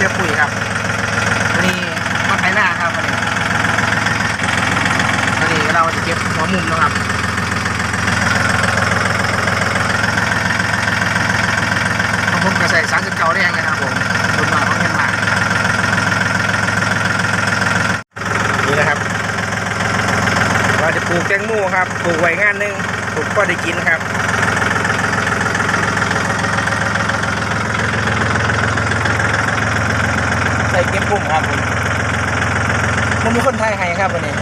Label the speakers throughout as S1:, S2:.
S1: สียปุ๋ยครับวันนี้มาไถหน้าครับวันนี้วันนี้เราจะเก็บหัวมุมนะครับของผมก็ใส่สารสิบเก้าแดงนะครับผมคุณมาของเงินมานี่นะครับ เราจะปลูกแตงโมครับ ปลูกไว้งานหนึงปลูกก็ได้กินครับ ใส่เก็บปุ่มครับผมมันมีคนไทยให้ครับวันนี้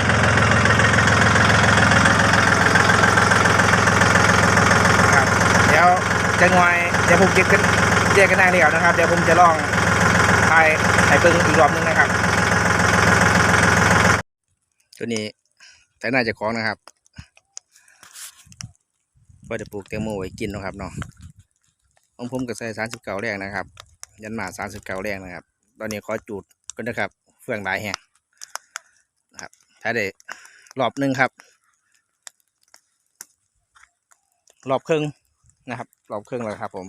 S1: ครับเดี๋ยวจะงอยเดี๋ยวผมเก็บกันแยกกันได้เดียวนะครับ เดี๋ยวผมจะลองทายให้เบิ่งอีกรอบนึงนะครับ ตัวนี้แต่น่าจะคล้องนะครับว่าจะปลูกแตงโมไว้กินนะครับเนาะของผมก็ใส่สารสิบเก้าแรงนะครับ ยันมาสารสิบเก้าแรงนะครับ ตอนนี้ขอจูดกันนะครับเฟื่องหลายแห่งนะครับถ้าได้รอบหนึ่งครับ รอบครึ่งนะครับ รอบครึ่งแล้วครับ ผม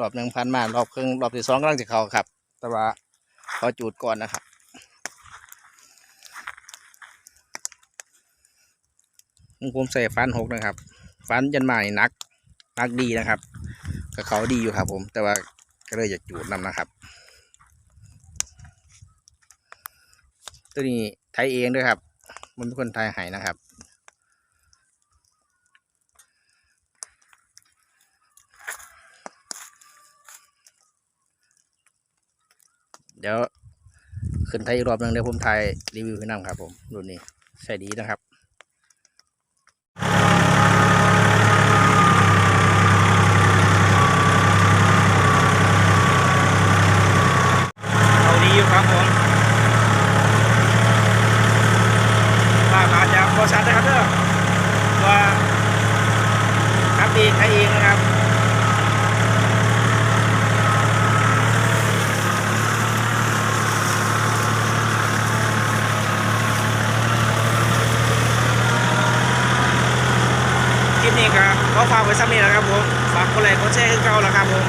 S1: รอบหนึ่งพันมารอบครึ่งรอบที่สองกำลังจะเข้าครับ แต่ว่าขอจูดก่อนนะครับของผมใส่ฟันหกนะครับ ฟันยันมานี่นักนักดีนะครับกับเขาดีอยู่ครับ ผมแต่ว่าก็เลยอยากจูดนำนะครับ ตัวนี้ไทยเองด้วยครับ มันเป็นคนไทยหายนะครับ เดี๋ยวขึ้นไทยอีกรอบหนึงเดี๋ยวผมถ่ายรีวิวให้นำครับผมรุ่นนี้ใส่ดีนะครับ เอาดีอยู่ครับผมภาพอาจจะพอชัดนะครับเด้อว่า ครับดีใครเองนะครับคลิปนี้ครับขอฝากไว้สักนิดนะครับผม ฝากกดไลค์กดแชร์ให้เก่าแล้วครับผม